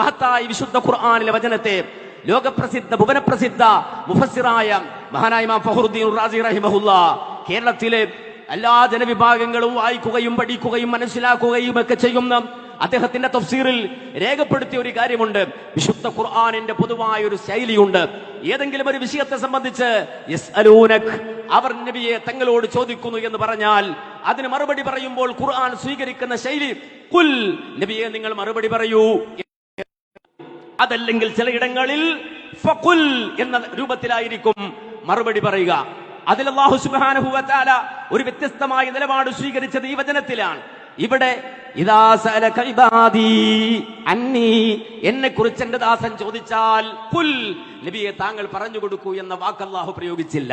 മഹത്തായ വിശുദ്ധ ഖുർആാനിലെ വചനത്തെ ലോകപ്രസിദ്ധ ഭുവനപ്രസിദ്ധ മുഫസ്സിറായ മഹാനായ ഫഹറുദ്ദീൻ റാസി റഹിമഹുല്ല കേരളത്തിലെ എല്ലാ ജനവിഭാഗങ്ങളും വായിക്കുകയും പഠിക്കുകയും മനസ്സിലാക്കുകയും ഒക്കെ ചെയ്യുന്ന അദ്ദേഹത്തിന്റെ തഫ്സീറിൽ രേഖപ്പെടുത്തിയ ഒരു കാര്യമുണ്ട്. വിശുദ്ധ ഖുർആാനിന്റെ പൊതുവായ ഒരു ശൈലിയുണ്ട്. ഏതെങ്കിലും ഒരു വിഷയത്തെ സംബന്ധിച്ച് അവർ നബിയെ തങ്ങളോട് ചോദിക്കുന്നു എന്ന് പറഞ്ഞാൽ അതിന് മറുപടി പറയുമ്പോൾ ഖുർആൻ സ്വീകരിക്കുന്ന ശൈലി കുൽ നബിയെ നിങ്ങൾ മറുപടി പറയൂ. അതല്ലെങ്കിൽ ചിലയിടങ്ങളിൽ ഫഖുൽ എന്ന രൂപത്തിലായിരിക്കും മറുപടി പറയുക. അതിൽ അള്ളാഹു വ ഒരു വ്യത്യസ്തമായ നിലപാട് സ്വീകരിച്ചത് ഈ വചനത്തിലാണ് ഇവിടെ എന്നെ കുറിച്ച് എന്റെ ദാസൻ ചോദിച്ചാൽ കുൽ നബിയെ താങ്കൾ പറഞ്ഞു കൊടുക്കൂ എന്ന വാക്ക് അള്ളാഹു പ്രയോഗിച്ചില്ല.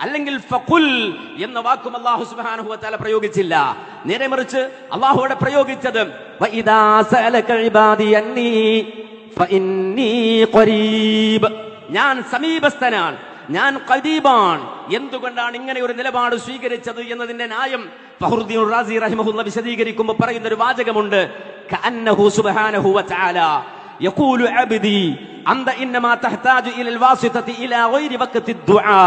അല്ലെങ്കിൽ ഫഖുൽ എന്ന വാക്കും അള്ളാഹു സുബ്ഹാനഹു വ തആല പ്രയോഗിച്ചില്ല. നേരെ മറിച്ച് അള്ളാഹു അവിടെ പ്രയോഗിച്ചത് ഞാൻ സമീപസ്ഥനാണ്. ഞാൻ കദീബാണ് എന്തുകൊണ്ടാണ് ഇങ്ങനെ ഒരു നിലപാട് സ്വീകരിച്ചത് എന്നതിന്റെ ന്യായം ഫഹറുദ്ദീൻ റാസി റഹിമഹുള്ള വിശദീകരിക്കുമ്പോൾ പറയുന്ന ഒരു വാചകമുണ്ട്. കഅന്നഹു സുബ്ഹാനഹു വതആല. യഖൂലു അബ്ദി അന്ത ഇന്നമാ തഹ്താജു ഇലൽ വാസിതതി ഇലാ ഗൈരി വഖതി ദുആ.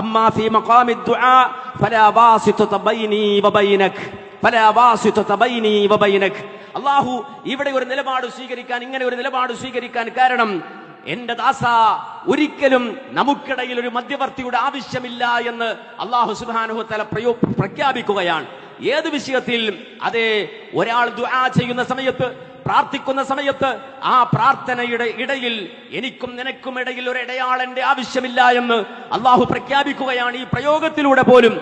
അമ്മാ ഫീ മഖാമി ദുആ ഫലാ വാസിതത ബൈനി വബൈനക് ഫലാ വാസിതത ബൈനി വബൈനക് അള്ളാഹു ഇവിടെ ഒരു നിലപാട് സ്വീകരിക്കാൻ ഇങ്ങനെ ഒരു നിലപാട് സ്വീകരിക്കാൻ കാരണം എന്റെ ദാസ ഒരിക്കലും നമുക്കിടയിൽ ഒരു മധ്യവർത്തിയുടെ ആവശ്യമില്ല എന്ന് അള്ളാഹു സുബാനുഹു തല പ്രയോ പ്രഖ്യാപിക്കുകയാണ്. ഏത് വിഷയത്തിൽ? അതെ ഒരാൾ ദുആ ചെയ്യുന്ന സമയത്ത് പ്രാർത്ഥിക്കുന്ന സമയത്ത് ആ പ്രാർത്ഥനയുടെ ഇടയിൽ എനിക്കും നിനക്കും ഇടയിൽ ഒരു ഇടയാളന്റെ ആവശ്യമില്ല എന്ന് അള്ളാഹു പ്രഖ്യാപിക്കുകയാണ് ഈ പ്രയോഗത്തിലൂടെ പോലും.